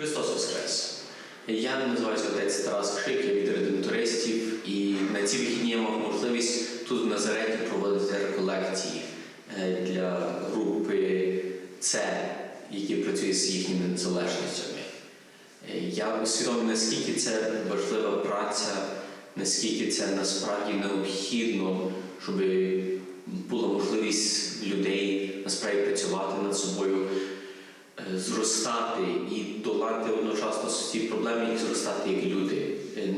Христос Воскрес! Я не називаюся отець Тарас Кшик, я від редемтористів, і на ці вихідні я мав можливість тут в Назареті проводити реколекції е, для групи С, які працюють з їхніми залежностями. Е, Я усвідомив, наскільки це важлива праця, наскільки це насправді необхідно, щоб була можливість людей насправді працювати над собою, зростати і долати одночасно ті проблеми, і зростати як люди. Е,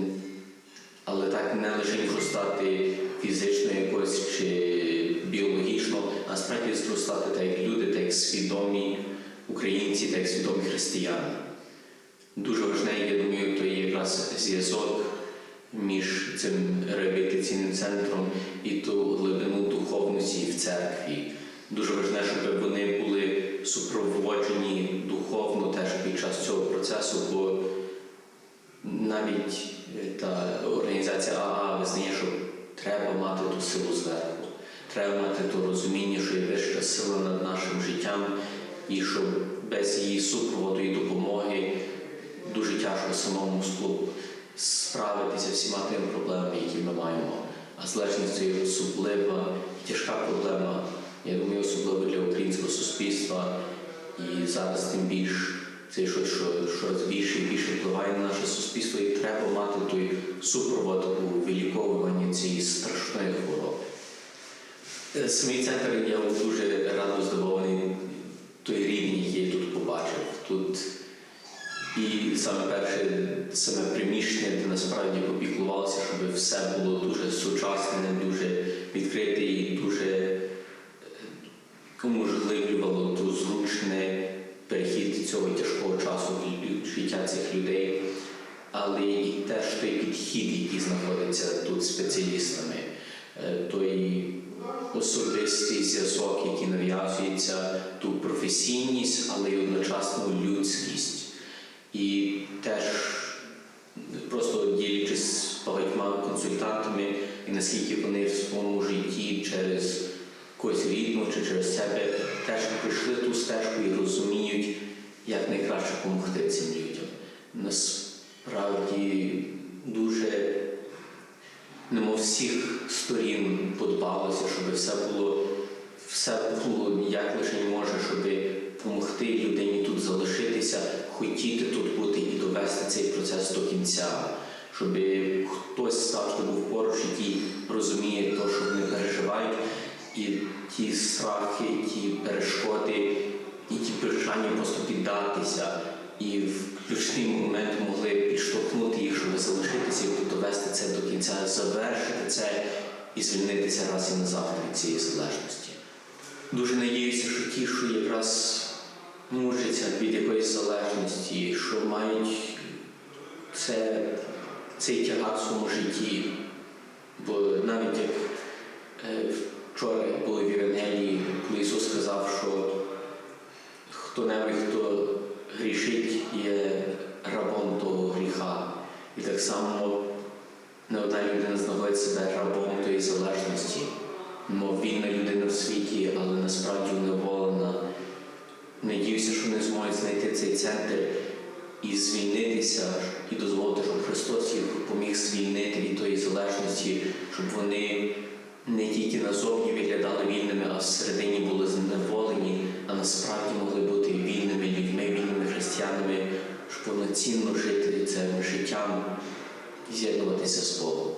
Але так не лише зростати фізично якось чи біологічно, а насправді зростати так як люди, так як свідомі українці, так як свідомі християни. Дуже важливий, я думаю, то є якраз зв'язок між цим реабілітаційним центром і ту глибину духовності в церкві. Дуже важливо, щоб вони були супроводжені духовно теж під час цього процесу, бо навіть е, та організація АА визнає, що треба мати ту силу зверху, треба мати то розуміння, що є вища сила над нашим життям, і що без її супроводу і допомоги дуже тяжко самому склу справитися всіма тими проблемами, які ми маємо. А залежність це є особлива я думаю, особливо для українського суспільства. І зараз тим більш це щось, що щось більше і більше впливає на наше суспільство, і треба мати той супровод у виліковуванні цієї страшної хвороби. Е, Самий центр я був дуже радо здивований той рівень, який я тут побачив. Тут і саме перше, саме приміщення, де насправді попіклувалося, щоб все було дуже сучасне, дуже відкрите і дуже життя цих людей, але і теж той підхід, який знаходиться тут спеціалістами, е, той особистий зв'язок, який нав'язується, ту професійність, але й одночасно людськість. І теж просто ділячись з багатьма консультантами, і наскільки вони в своєму житті через когось рідного чи через себе теж пройшли ту стежку і розуміють, як найкраще допомогти цим людям. Насправді дуже немов всіх сторін подбалося, щоб все було, все було як лише може, щоб допомогти людині тут залишитися, хотіти тут бути і довести цей процес до кінця, щоб хтось завжди був поруч, який розуміє те, що вони переживають, і ті страхи, ті перешкоди, і ті бажання просто піддатися. І в ключний момент могли підштовхнути їх, щоб залишитися і довести це до кінця, завершити це і звільнитися раз і назавжди від цієї залежності. Дуже надіюся, що ті, що якраз мучаться від якоїсь залежності, що мають це, цей тягар в своєму житті. Бо навіть як е, вчора хто-небудь, хто грішить, є рабом того гріха. І так само не одна людина знаходить себе рабом тої залежності, мов вільна людина в світі, але насправді неволена. Надіюся, що вони зможуть знайти цей центр і звільнитися, і дозволити, щоб Христос їх поміг звільнити від тої залежності, щоб вони не тільки назовні виглядали вільними, а всередині з'єднуватися з Богом.